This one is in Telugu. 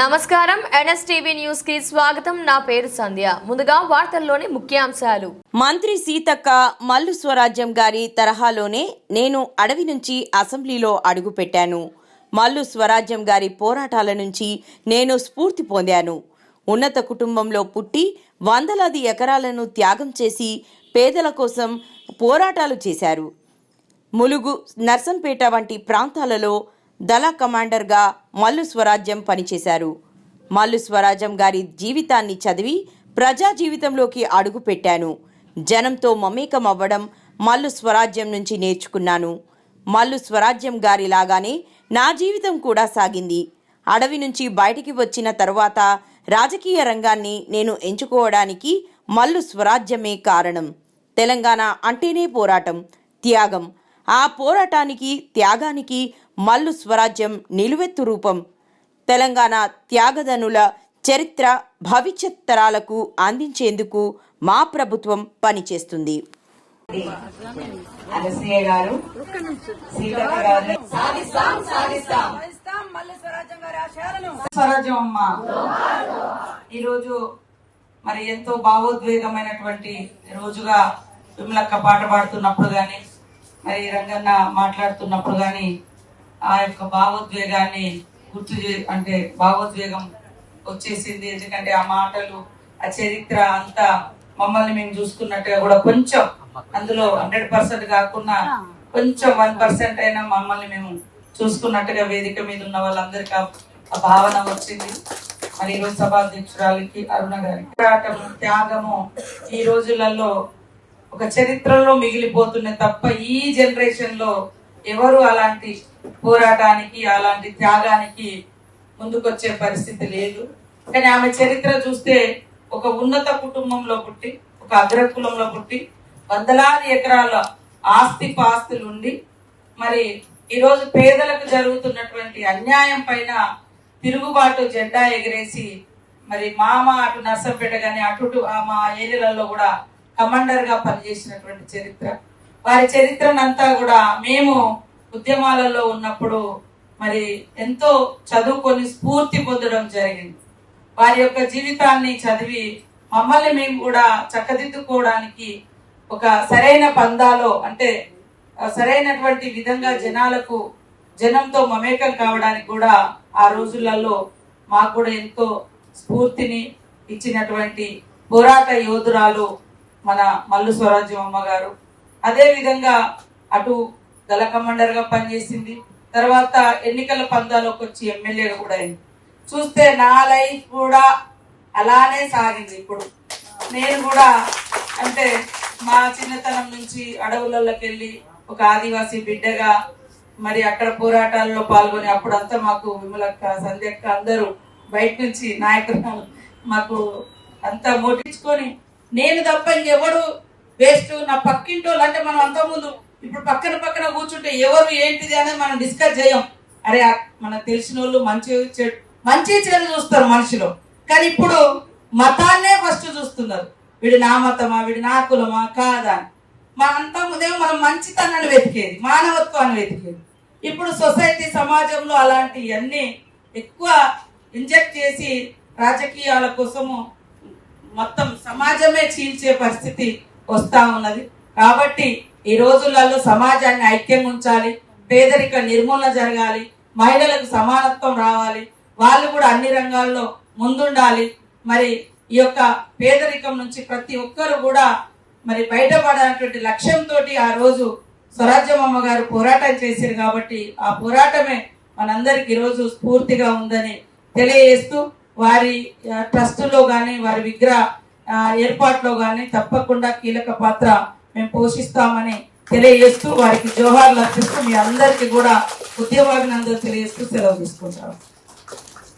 నమస్కారం. ఎన్ఎస్టీవీ న్యూస్కి స్వాగతం. నా పేరు సంధ్య. ముందుగా వార్తల్లోని ముఖ్యాంశాలు. మంత్రి సీతక్క మల్లు స్వరాజ్యం గారి తరహాలోనే నేను అడవి నుంచి అసెంబ్లీలో అడుగుపెట్టాను. మల్లు స్వరాజ్యం గారి పోరాటాల నుంచి నేను స్ఫూర్తి పొందాను. ఉన్నత కుటుంబంలో పుట్టి వందలాది ఎకరాలను త్యాగం చేసి పేదల కోసం పోరాటాలు చేశారు. ములుగు నర్సంపేట వంటి ప్రాంతాలలో దళ కమాండర్గా మల్లు స్వరాజ్యం పనిచేశారు. మల్లు స్వరాజ్యం గారి జీవితాన్ని చదివి ప్రజా జీవితంలోకి అడుగు పెట్టాను. జనంతో మమేకం అవ్వడం మల్లు స్వరాజ్యం నుంచి నేర్చుకున్నాను. మల్లు స్వరాజ్యం గారి లాగానే నా జీవితం కూడా సాగింది. అడవి నుంచి బయటికి వచ్చిన తరువాత రాజకీయ రంగాన్ని నేను ఎంచుకోవడానికి మల్లు స్వరాజ్యమే కారణం. తెలంగాణ అంటేనే పోరాటం త్యాగం ఆ పోరాటానికి త్యాగానికి మల్లు స్వరాజ్యం నిలువెత్తు రూపం. తెలంగాణ త్యాగదనుల చరిత్ర భవిష్యత్ తరాలకు అందించేందుకు మా ప్రభుత్వం పనిచేస్తుంది. అనసూయ గారు సీతక్క గారు సాధిస్తాం. మళ్ళీ స్వరాజ్యం గారి ఆశయాలను. స్వరాజ్యం అమ్మ. ఈరోజు మరి ఎంతో భావోద్వేగమైనటువంటి రోజుగా విమలక్క పాట పాడుతున్నప్పుడు గాని మరి రంగన్న మాట్లాడుతున్నప్పుడు కానీ ఆ యొక్క భావోద్వేగాన్ని గుర్తు చే అంటే భావోద్వేగం వచ్చేసింది. ఎందుకంటే ఆ మాటలు ఆ చరిత్ర అంతా మమ్మల్ని మేము చూసుకున్నట్టుగా కూడా కొంచెం అందులో హండ్రెడ్ పర్సెంట్ కాకుండా కొంచెం వన్ పర్సెంట్ అయినా మమ్మల్ని మేము చూసుకున్నట్టుగా వేదిక మీద ఉన్న వాళ్ళందరికీ ఆ- ఆ భావన వచ్చింది. మరి ఈరోజు సభాధ్యక్షురాలకి అరుణ గారి పోరాటము త్యాగము ఈ రోజులలో ఒక చరిత్రలో మిగిలిపోతున్నాయి తప్ప ఈ జనరేషన్లో ఎవరు అలాంటి పోరాటానికి అలాంటి త్యాగానికి ముందుకొచ్చే పరిస్థితి లేదు. కానీ ఆమె చరిత్ర చూస్తే ఒక ఉన్నత కుటుంబంలో పుట్టి ఒక అగ్రకులంలో పుట్టి వందలాది ఎకరాల ఆస్తి పాస్తులు ఉండి మరి ఈరోజు పేదలకు జరుగుతున్నటువంటి అన్యాయం పైన తిరుగుబాటు జెండా ఎగిరేసి మరి మామ అటు నర్సంపేట కానీ అటు ఇటు ఆ మా ఏరియాలలో కూడా కమాండర్గా పనిచేసినటువంటి చరిత్ర. వారి చరిత్రనంతా కూడా మేము ఉద్యమాలలో ఉన్నప్పుడు మరి ఎంతో చదువుకొని స్ఫూర్తి పొందడం జరిగింది. వారి యొక్క జీవితాన్ని చదివి మమ్మల్ని మేము కూడా చక్కదిద్దుకోవడానికి ఒక సరైన పందాలో అంటే సరైనటువంటి విధంగా జనాలకు జనంతో మమేకం కావడానికి కూడా ఆ రోజులలో మాకు కూడా ఎంతో స్ఫూర్తిని ఇచ్చినటువంటి పోరాట యోధురాలు మన మల్లు స్వరాజ్యం అమ్మగారు. అదేవిధంగా అదే విధంగా అటు దళ కమాండర్గా పనిచేసింది. తర్వాత ఎన్నికల పందాలోకి వచ్చి ఎమ్మెల్యేగా కూడా అయింది. చూస్తే నా లైఫ్ కూడా అలానే సాగింది ఇప్పుడు. నేను కూడా అంటే మా చిన్నతనం నుంచి అడవులలోకి వెళ్ళి ఒక ఆదివాసీ బిడ్డగా మరి అక్కడ పోరాటాల్లో పాల్గొని అప్పుడంతా మాకు విమలక్క సంధ్యక్క అందరూ బయట నుంచి నాయకులు మాకు అంతా మోటించుకొని నేను తప్ప ఇంకెవడు వేస్ట్ నా పక్కింటి వాళ్ళు అంటే మనం అంత ముందు ఇప్పుడు పక్కన పక్కన కూర్చుంటే ఎవరు ఏంటిది అనేది మనం డిస్కస్ చేయం. అరే మనకు తెలిసిన వాళ్ళు మంచి చెడు మంచి చెడు చూస్తారు మనిషిలో. కానీ ఇప్పుడు మతాన్నే ఫస్ట్ చూస్తున్నారు. వీడు నా మతమా వీడు నా కులమా కాదా అని. మా మనం మంచితనాన్ని వెతికేది మానవత్వాన్ని వెతికేది. ఇప్పుడు సొసైటీ సమాజంలో అలాంటివన్నీ ఎక్కువ ఇంజెక్ట్ చేసి రాజకీయాల కోసము మొత్తం సమాజమే చీల్చే పరిస్థితి వస్తా ఉన్నది. కాబట్టి ఈ రోజులలో సమాజాన్ని ఐక్యం ఉంచాలి పేదరిక నిర్మూలన జరగాలి మహిళలకు సమానత్వం రావాలి వాళ్ళు కూడా అన్ని రంగాల్లో ముందుండాలి. మరి ఈ యొక్క పేదరికం నుంచి ప్రతి ఒక్కరు కూడా మరి బయటపడనటువంటి లక్ష్యంతో ఆ రోజు స్వరాజ్యమ్మ గారు పోరాటం చేశారు కాబట్టి ఆ పోరాటమే మనందరికి ఈరోజు స్ఫూర్తిగా ఉందని తెలియజేస్తూ వారి ట్రస్టులో కానీ వారి విగ్రహ ఏర్పాటులో ఏర్పాట్లో కానీ తప్పకుండా కీలక పాత్ర మేము పోషిస్తామని తెలియజేస్తూ వారికి జోహార్లు అర్పిస్తూ మీ అందరికీ కూడా ఉద్యమాభినందనలు తెలియజేస్తూ సెలవు తీసుకుంటాం